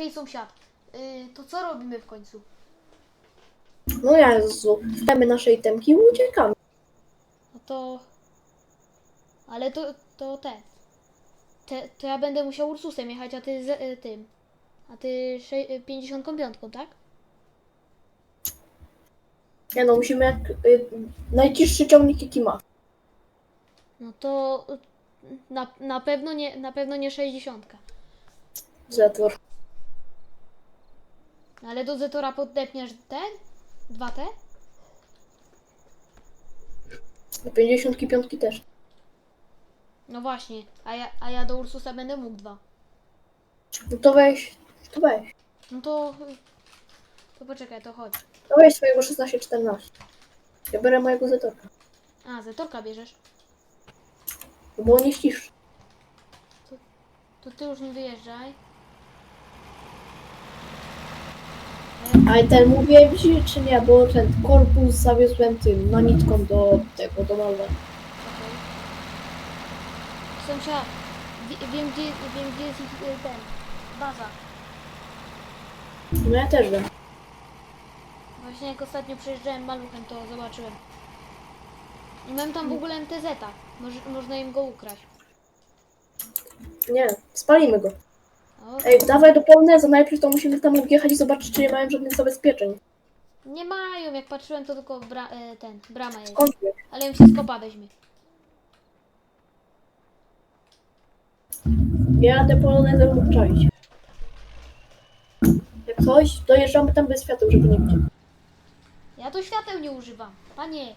Okej, sąsiad. Y, to co robimy w końcu? No Jezu, wstamy nasze itemki i uciekamy. No to... Ale to, to te. te. To ja będę musiał Ursusem jechać, a ty z y, tym. A ty sze- y, 55, tak? Nie no, musimy jak y, najciszszy ciągnik jaki ma. No to y, na, na pewno nie na pewno nie 60. Zetor. Ale do Zetora poddepniesz ten? 2T? Do 55 też. No właśnie, a ja, a ja do Ursusa będę mógł dwa. No to weź, to weź. No to... To poczekaj, to chodź. To weź swojego 16-14. Ja biorę mojego Zetorka. A, Zetorka bierzesz? No bo on jest ciszszy. To ty już nie wyjeżdżaj. Ale ten mówiłem ci, czy nie, bo ten korpus zawiozłem tym, nanitką do tego, do. Okej. Sąsiad, wie, wiem, gdzie, wiem gdzie jest ich y, ten, baza. No ja też wiem. Właśnie jak ostatnio przejeżdżałem maluchem, to zobaczyłem. I mam tam w ogóle MTZ-a. Można im go ukraść. Nie, spalimy go. Ej, dawaj do Poloneza, najpierw to musimy tam wjechać i zobaczyć, czy nie mają żadnych zabezpieczeń. nie mają, jak patrzyłem, to tylko bra, e, ten, brama jest. Skąd wiesz? Ale im się skopa weźmie. Ja jadę Polonezem obczaić. Jak coś, dojeżdżamy tam bez świateł, żeby nie widzieć. Ja to świateł nie używam. Panie.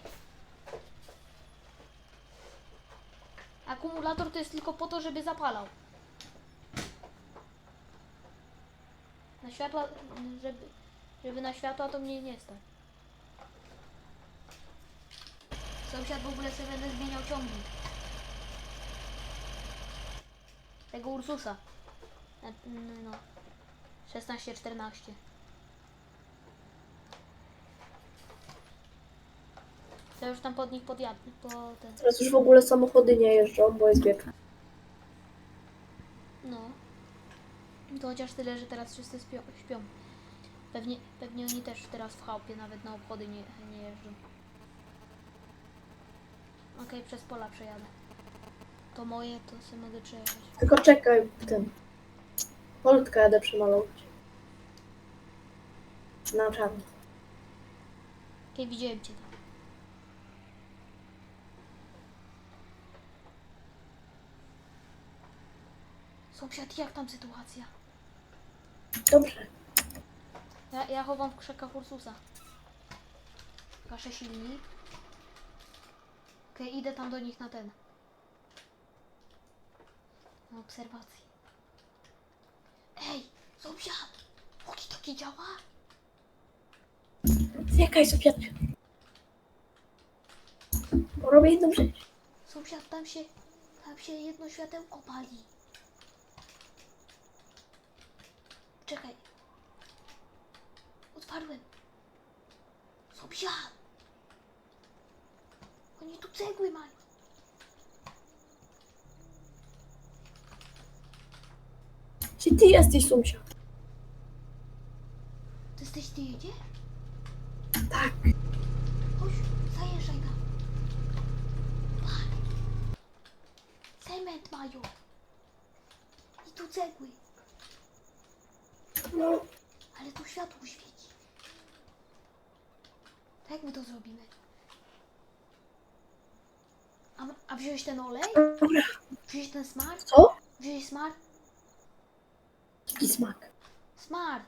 Akumulator to jest tylko po to, żeby zapalał. Na światła, żeby, żeby na światła to mnie nie stać. Sąsiad w ogóle sobie będę zmieniał ciągnik. Tego Ursusa. No. 16-14. To już tam pod nich podjadę, po ten. Teraz już w ogóle samochody nie jeżdżą, bo jest wieczór. No. To chociaż tyle, że teraz wszyscy śpią. śpią. Pewnie, pewnie oni też teraz w chałupie nawet na obchody nie, nie jeżdżą. Okej, przez pola przejadę. To moje, to sobie mogę przejechać. Tylko czekaj, ten. Polutkę jadę przemalować. Na czarno. Okej, widziałem cię tam. Sąsiad, jak tam sytuacja? Dobrze. Ja, ja chowam w krzakach Ursusa. Gaszę silnik. Okej, idę tam do nich na ten. Na obserwacji. Ej, sąsiad! Walkie talkie działa? Czekaj. Bo robię jedną rzecz. Sąsiad, tam się, tam się jedno światełko pali. Czekaj. Otwarłem. Sąsiad! Oni tu cegły mają. Czy ty jesteś sąsiad? To jesteś ty jedzie? Tak. Chodź, zajeżdżaj tam. Pan. Cement mają. I tu cegły. No, Ale tu światło świeci. To jak my to zrobimy? A, a wziąłeś ten olej? Wziąłeś ten smar? Co? Wziąłeś smar? Jaki smak? Smar!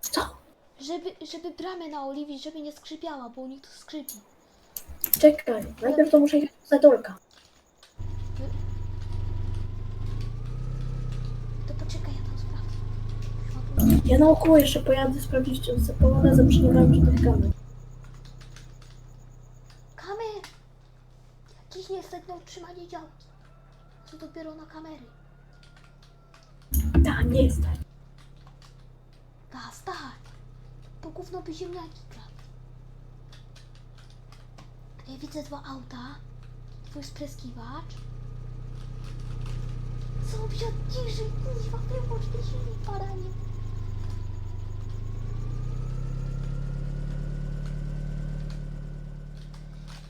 Co? Żeby, żeby bramę naoliwić, żeby nie skrzypiała, bo u nich to skrzypi. Czekaj. Najpierw to muszę jechać do Zetorka. To poczekaj, ja tam sprawdzę. Ma tu- Ja naokoło jeszcze pojadę sprawdzić, czy z Polonezem czy nie 5 nie stać na utrzymanie działki. Co dopiero na kamery. Da, nie stać. Tak. Da, stać. To gówno by ziemniaki kradł. Ja widzę dwa auta. Twój spryskiwacz. Są wsiadł niżej, kurwa, wyłącz te silnik, baranie.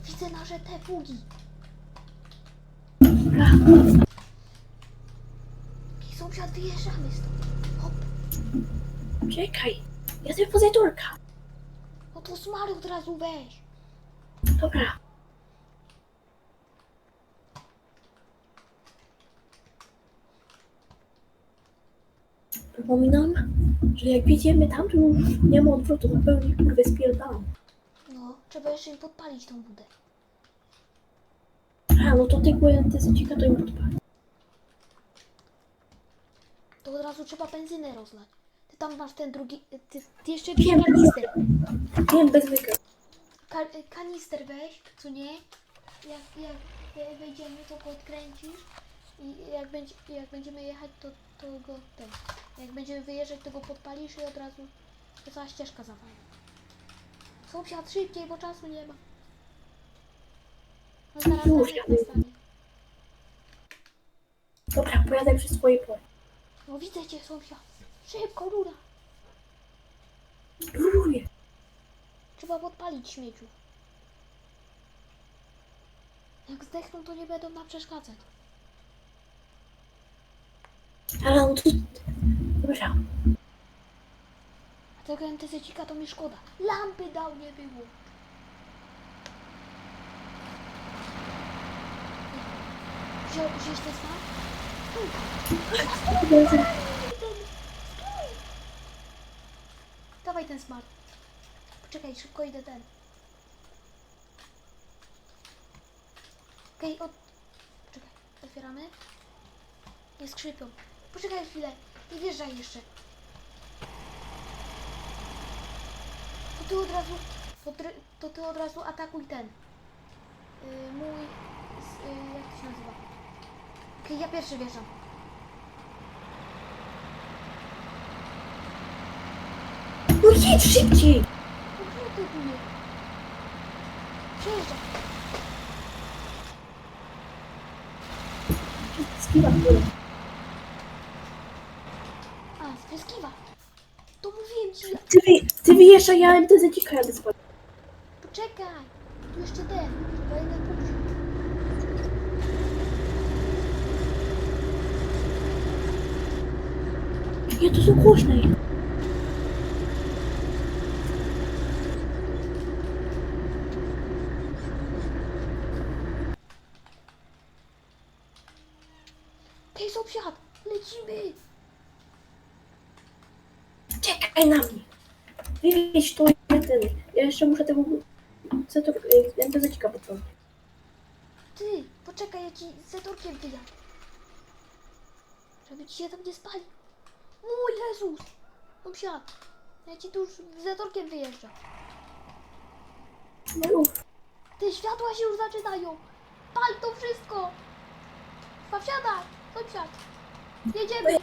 Widzę nasze te bugi. Dobra. I sąsiad wyjeżdżamy stąd. Hop. Czekaj. Ja sobie poza turka. No to smary od razu weź. Dobra. Przypominam, że jak widzimy tam, to już nie ma odwrotu, na pewno kurwę spierdalam. No, trzeba jeszcze im podpalić tą budę. A, no to tego antysecika to im podpali. To od razu trzeba benzynę rozlać. Ty tam masz ten drugi, ty, ty jeszcze Wiem. kanister. Wiem, bez. Ka kanister weź, co nie? Jak, jak, wejdziemy, to podkręcisz i jak, będzie, jak będziemy jechać, to, to go ten. Jak będziemy wyjeżdżać, to go podpalisz i od razu to cała ścieżka zawali. Sąsiad szybciej, bo czasu nie ma. No zaraz Już. Dobra, pojadę przy swojej pole. No widzę cię, sąsiad. Szybko, rura. Ruruję. Trzeba podpalić śmieciu. Jak zdechną, to nie będą nam przeszkadzać. Ale no to... Dobra. A tego MTZ-cika to mi szkoda. Lampy dał nie było. Wziął, wziąłeś ten smak? Stój! Dawaj ten smart. Poczekaj, szybko idę ten. Okej, od... Poczekaj, otwieramy. Nie skrzypią. Poczekaj chwilę, nie wjeżdżaj jeszcze. To ty od razu, to ty, to ty od razu atakuj ten. Yy, mój, yy, jak to się nazywa? Okej, ja pierwszy wjeżdżam. No jedź szybciej! Przejeżdżam. Skiwa, kurwa. A, spryskiwa. To mówiłem ci, Ty, wy, ty wyjeżdżaj, ja MTZ-cika jadę spać. poczekaj. Tu jeszcze ten, chyba jeden punkt. Nie, to są głośne. Okej, sąsiad, lecimy. Czekaj na mnie. Wywieź to i ten. Ja jeszcze muszę tego MTZ-cika podciągnąć. Ty, poczekaj, ja ci zetorkiem wyjadę. Żeby ci się tam nie spali. O Jezus! Sąsiad, ja ci tu już zetorkiem wyjeżdżam. No już. Te światła się już zaczynają. Pal to wszystko. Chyba wsiadaj, sąsiad. Jedziemy.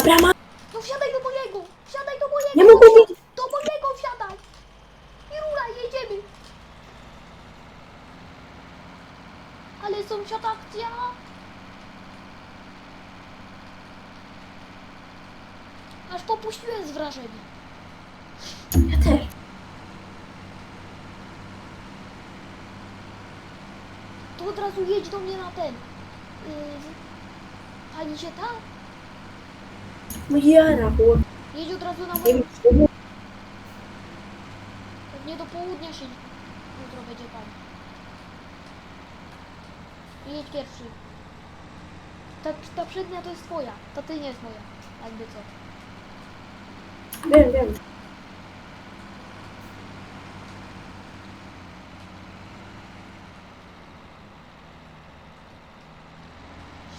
Abrama, No wsiadaj do mojego. Wsiadaj do mojego. nie mogę być. Do mojego wsiadaj. I rura, jedziemy. Ale sąsiad akcja. Aż popuściłem z wrażenia. Ja też. To od razu jedź do mnie na ten. Yy, pali się tam? No jara, bo Jedź od razu na moją. Pewnie do południa się jutro będzie palić. Jedź pierwszy. Ta, ta przednia to jest twoja. To ty nie jest moja. Jakby co. Wiem, wiem.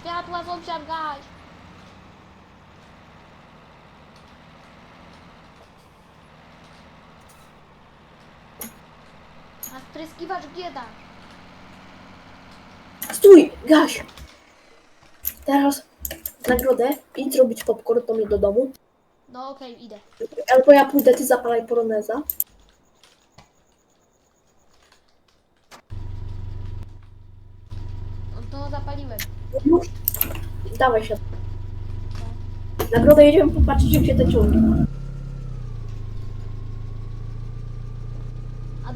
Światła sąsiad gaś. A spryskiwacz dasz? Stój, gaś. Teraz nagrodę idź zrobić popcorn do mnie do domu. No okej, idę. Albo ja pójdę, ty zapalaj poloneza. No to zapaliłem. Już. Dawaj się. Nagrodę jedziemy popatrzeć, jak się to ciągnie.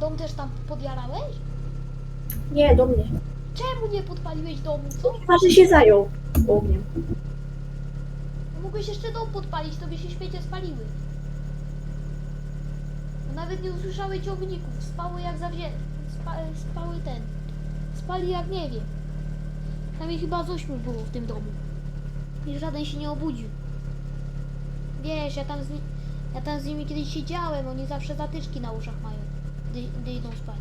dom też tam podjarałeś? Nie, do mnie. Czemu nie podpaliłeś domu, co? Chyba, że się zajął ogniem. Mogłeś jeszcze dom podpalić, to by się śmiecie spaliły. No nawet nie usłyszały ciągników, spały jak zawzię... Spa, spały ten... Spali jak nie wiem. Tam ich chyba z ośmiu było w tym domu. I żaden się nie obudził. Wiesz, ja tam z, ja tam z nimi kiedyś siedziałem, oni zawsze zatyczki na uszach mają, gdy, gdy idą spać.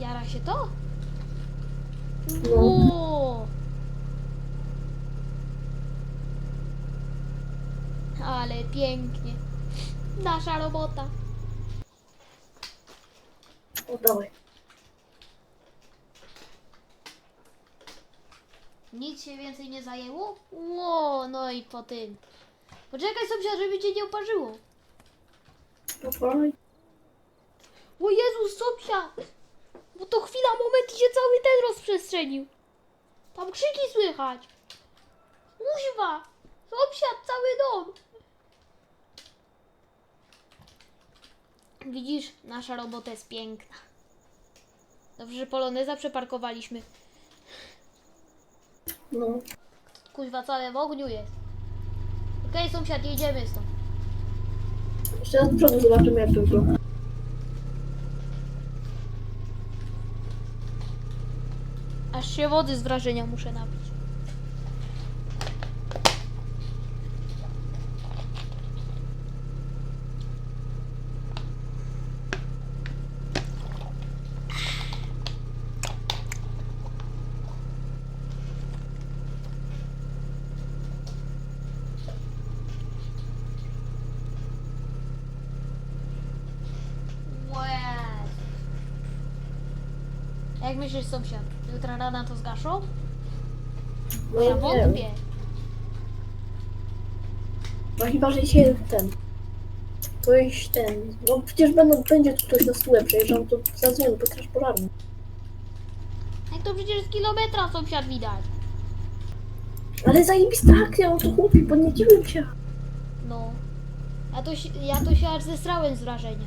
Jara się to? No. O! Ale pięknie. Nasza robota. O, dawaj. Nic się więcej nie zajęło? Ło, no i po tym. Poczekaj sąsiad, żeby cię nie uparzyło. Dawaj. O Jezus, sąsiad! Bo to chwila, moment i się cały ten rozprzestrzenił. Tam krzyki słychać. Kuźwa! Sąsiad, cały dom. Widzisz, nasza robota jest piękna. Dobrze, że poloneza przeparkowaliśmy. No. Kuźwa, całe w ogniu jest. Okej, sąsiad, jedziemy stąd. Jeszcze z przodu zobaczymy, jak to wygląda. Aż się wody z wrażenia muszę napić. Łez. Jak myślisz, sąsiad? Jutra rano to zgaszą? No Ja ja wiem. wątpię. No chyba, że się ten... Ktoś ten... No przecież będą, będzie tu ktoś na stole przejeżdżał, to zadzwoni po straż pożarną. Jak to przecież z kilometra sąsiad widać. Ale zajebista akcja, o to chłopie, podnieciłem się. No. Ja to, się, ja to się aż zesrałem z wrażenia.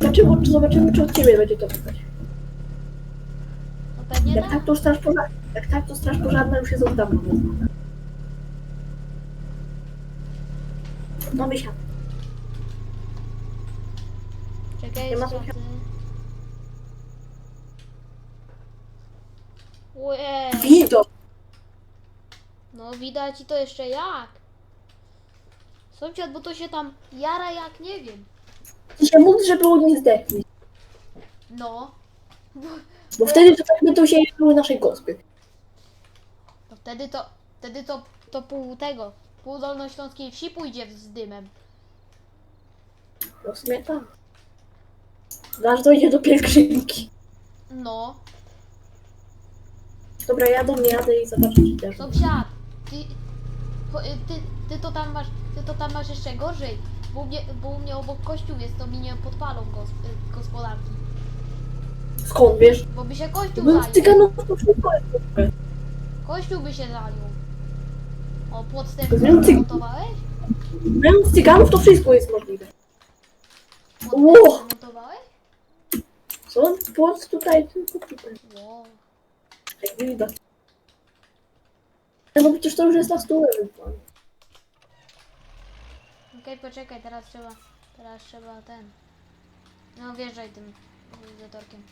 Zobaczymy, czy, zobaczymy, czy od ciebie będzie to widać. Pewnie Jak tak. tak, to straż pożarna. Jak tak, to straż pożarna już jest od dawna. No myślę. Czekaj, Nie ma sprawdzę. Łe. Widok! No widać i to jeszcze jak. Sąsiad, bo to się tam jara jak nie wiem. Ty się módl, żeby on nie zdechli. No. Bo wtedy to tak będą się jechały naszej gospy. To wtedy to, wtedy to, to pół tego, pół dolnośląskiej wsi pójdzie z dymem. No w sumie tak. Aż dojdzie do pielgrzymki. No. Dobra, ja do mnie jadę i zobaczę, czy też. Sąsiad, ty, y, ty, ty to tam masz, ty to tam masz jeszcze gorzej. Bo u mnie, bo u mnie obok kościół jest, to mi nie podpalą gos, y, gospodarki. Skąd wiesz? Bo by się kościół Bo z zajął. cyganów. Kościół by się zajął. O, Wiem, ty- zamontowałeś? Mając cyganów to wszystko jest możliwe. Zamontowałeś? Co? Płot tutaj, tylko tutaj. Wow. Jak widać. No przecież to już jest na stole wypłanie. Okej, poczekaj, teraz trzeba, teraz trzeba ten. No wjeżdżaj tym zatorkiem.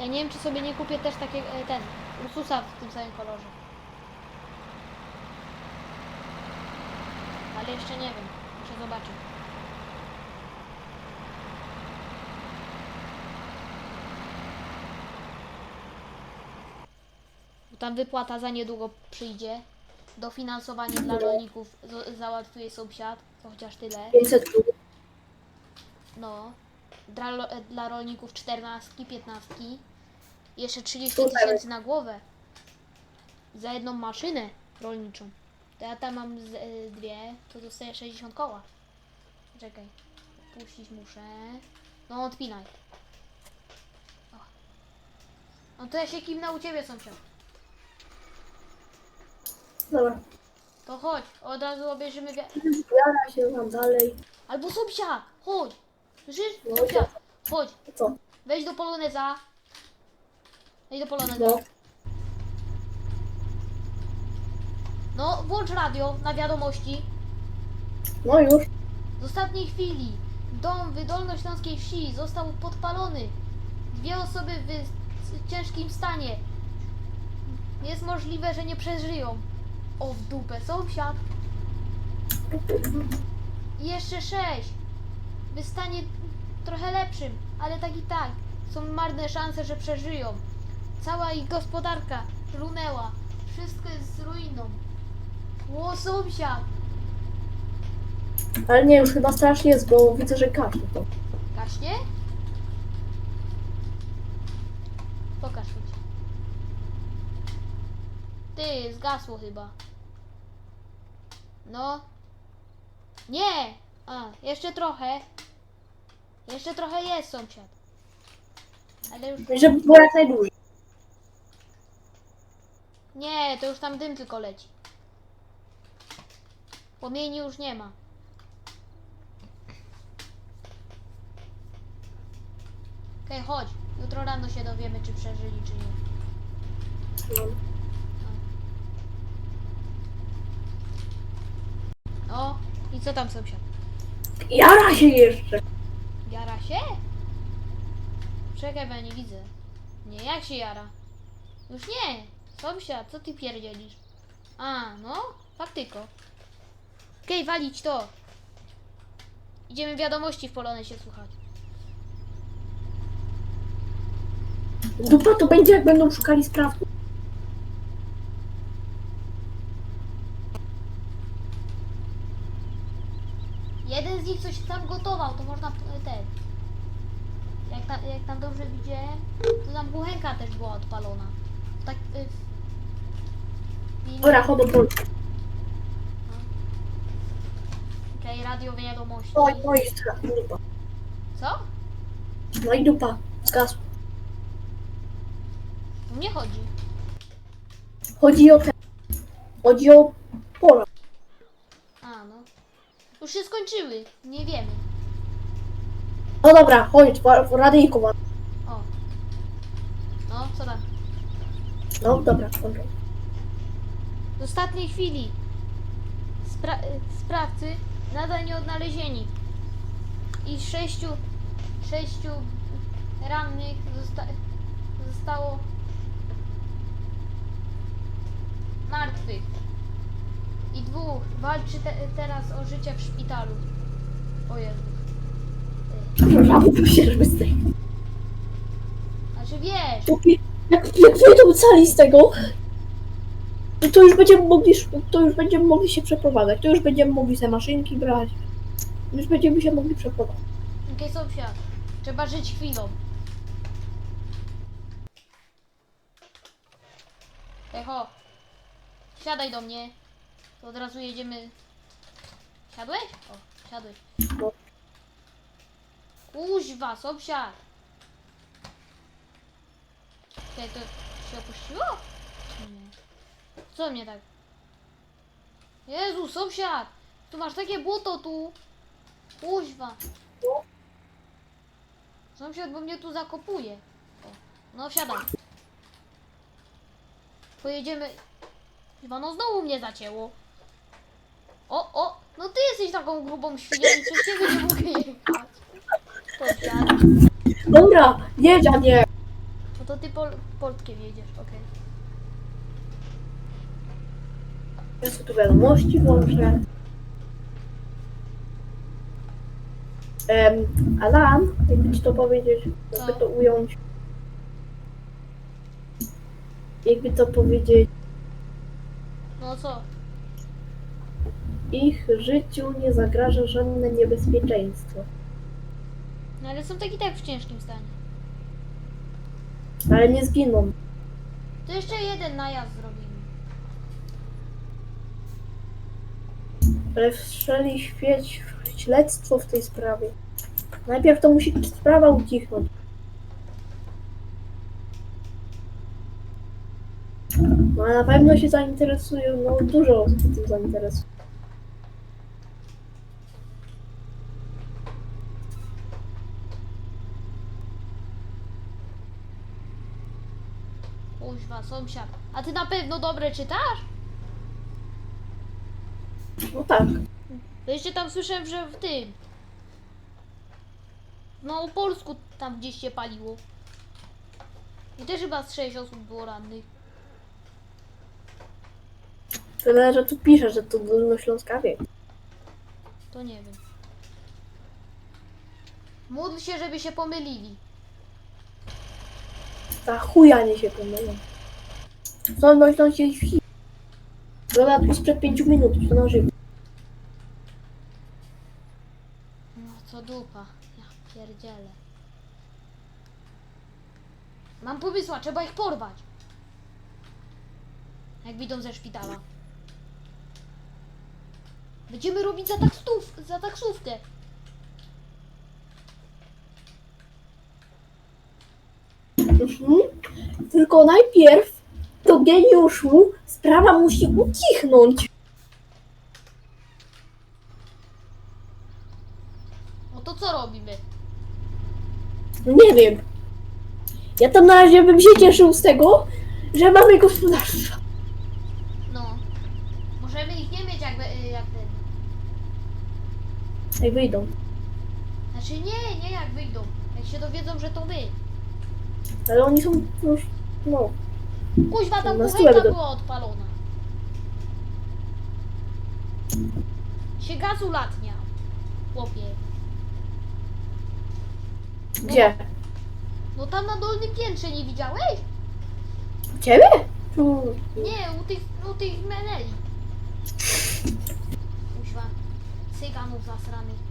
Ja nie wiem, czy sobie nie kupię też takiego, e, ten, Ursusa w tym samym kolorze. Ale jeszcze nie wiem, muszę zobaczyć. Bo Tam wypłata za niedługo przyjdzie. Dofinansowanie dla rolników z- załatwiuje sąsiad, to chociaż tyle. 500 plus. No. Dla, e, dla rolników 14, 15. Jeszcze 30 Super. tysięcy na głowę. Za jedną maszynę rolniczą. To ja tam mam z, e, dwie, to dostaję 60 koła. Czekaj. Puścić muszę. No odpinaj. O. No to ja się kimnę u ciebie sąsiad. Dobra. To chodź, od razu obejrzymy wia... Zbiara się tam dalej. Albo sąsiad, chodź. Słyszysz? No, Sąsiad, chodź. Co? Wejdź do poloneza. Wejdź do poloneza. No. No, włącz radio na wiadomości. No już. Z ostatniej chwili dom w Dolnośląskiej wsi został podpalony. Dwie osoby w ciężkim stanie. Jest możliwe, że nie przeżyją. O w dupę, sąsiad. I jeszcze sześć. W stanie trochę lepszym, ale tak i tak. Są marne szanse, że przeżyją. Cała ich gospodarka runęła. Wszystko jest z ruiną. Ło, sąsiad. Ale nie, już chyba strasznie jest, bo widzę, że każe to. Gaśnie? Pokaż chodź. Ty, zgasło chyba. No. Nie! A, jeszcze trochę. Jeszcze trochę jest sąsiad. Ale już... Żeby było jak najdłużej. Nie, to już tam dym tylko leci. Płomieni już nie ma. Okej, chodź. Jutro rano się dowiemy, czy przeżyli, czy nie. No. O, i co tam sąsiad? Jara się jeszcze. Jara się? Czekaj, bo ja nie widzę. Nie, jak się jara? Już nie. Sąsiad, co ty pierdzielisz? A, no, faktyko. Okej, walić to. Idziemy wiadomości w Polonę się słuchać. Dupa to będzie jak będą szukali sprawców. Jeden z nich coś tam gotował, to można e, ten. Jak, ta, jak tam dobrze widziałem, to tam kuchenka też była odpalona. Tak. Y, w- Dobra, chodź do Polski. Okej, radio wiadomości. Oj, no zgasł, dupa. Co? No i dupa. Zgasł. Nie chodzi. Chodzi o ten. Chodzi o pola. A, no. Już się skończyły. Nie wiemy. No dobra, chodź, w radyjku ma. O. No, co tam? No dobra, dobra. W ostatniej chwili spra- sprawcy nadal nie odnalezieni. I sześciu, sześciu rannych zosta- zostało martwych. I dwóch walczy te- teraz o życie w szpitalu. O Jezu. Przepraszam, się, z tej. Znaczy wiesz, Jak, jak wyjdą cali z tego, to już będziemy mogli, to już będziemy mogli się przeprowadzać. To już będziemy mogli te maszynki brać. Już będziemy się mogli przeprowadzać. Okej, sąsiad. Trzeba żyć chwilą. Echo. Siadaj do mnie. To od razu jedziemy. Siadłeś? O, siadłeś. No. Kuźwa, sąsiad. Czekaj, to się opuściło? Nie? Co mnie tak? Jezu, sąsiad! Tu masz takie błoto tu. Kuźwa. Sąsiad, bo mnie tu zakopuje. O, no wsiadaj. Pojedziemy. Chyba no znowu mnie zacięło. O, o, no ty jesteś taką grubą świnią i przez ciebie nie mogę jechać. Dobra, jedź, a nie. No to ty pol Poltkiem jedziesz, okej. Ja sobie tu wiadomości włączę. Um, Alan, jakby ci to powiedzieć, jakby to ująć. Jakby to powiedzieć, No co? ich życiu nie zagraża żadne niebezpieczeństwo. No ale są tak i tak w ciężkim stanie. Ale nie zginą. To jeszcze jeden najazd zrobimy. Ale wszczęli świeć śledztwo w tej sprawie. Najpierw to musi sprawa ucichnąć. No ale na pewno się zainteresują, no dużo osób tym zainteresuje. Kuźwa, sąsiad. A ty na pewno dobre czytasz? No tak. To jeszcze tam słyszałem, że w tym. No, po polsku tam gdzieś się paliło. I też chyba z 6 osób było rannych. Tyle, że tu pisze, że to Dolnośląska wie. To nie wiem. Módl się, żeby się pomylili. Ta chuja nie się pomylą. Dolnośląsk jest wsi. Była tu sprzed 5 minut, to na żywo. No, co dupa. Ja pierdzielę. Mam pomysła, trzeba ich porwać. Jak wyjdą ze szpitala. Będziemy robić za, taksów, za taksówkę. Mhm. Tylko najpierw to geniuszu sprawa musi ucichnąć. No to co robimy? Nie wiem. Ja tam na razie bym się cieszył z tego, że mamy gospodarstwo. No. Możemy ich nie mieć jakby, y, jak ten. Ej, wyjdą. Znaczy nie, nie jak wyjdą. Jak się dowiedzą, że to my. Ale oni są już, no. Kuźwa, tam Na kuchenka była odpalona. Się gaz ulatniał. Chłopie. Gdzie? No tam na dolnym piętrze nie widziałeś? U ciebie? Tu. Nie, u tych, u tych meneli. Kuźwa. Cyganów zasranych.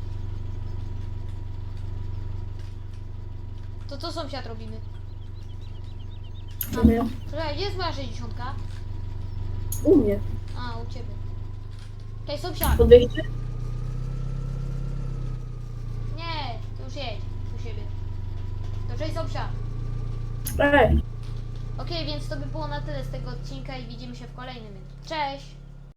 To co sąsiad robimy? Mnie. Słuchaj, gdzie jest moja 60? U mnie. A, u ciebie. Hej, sąsiad. Podejście? Nie, to już jedź u siebie. To cześć sąsiad. Ej. Okej, więc to by było na tyle z tego odcinka i widzimy się w kolejnym. Cześć!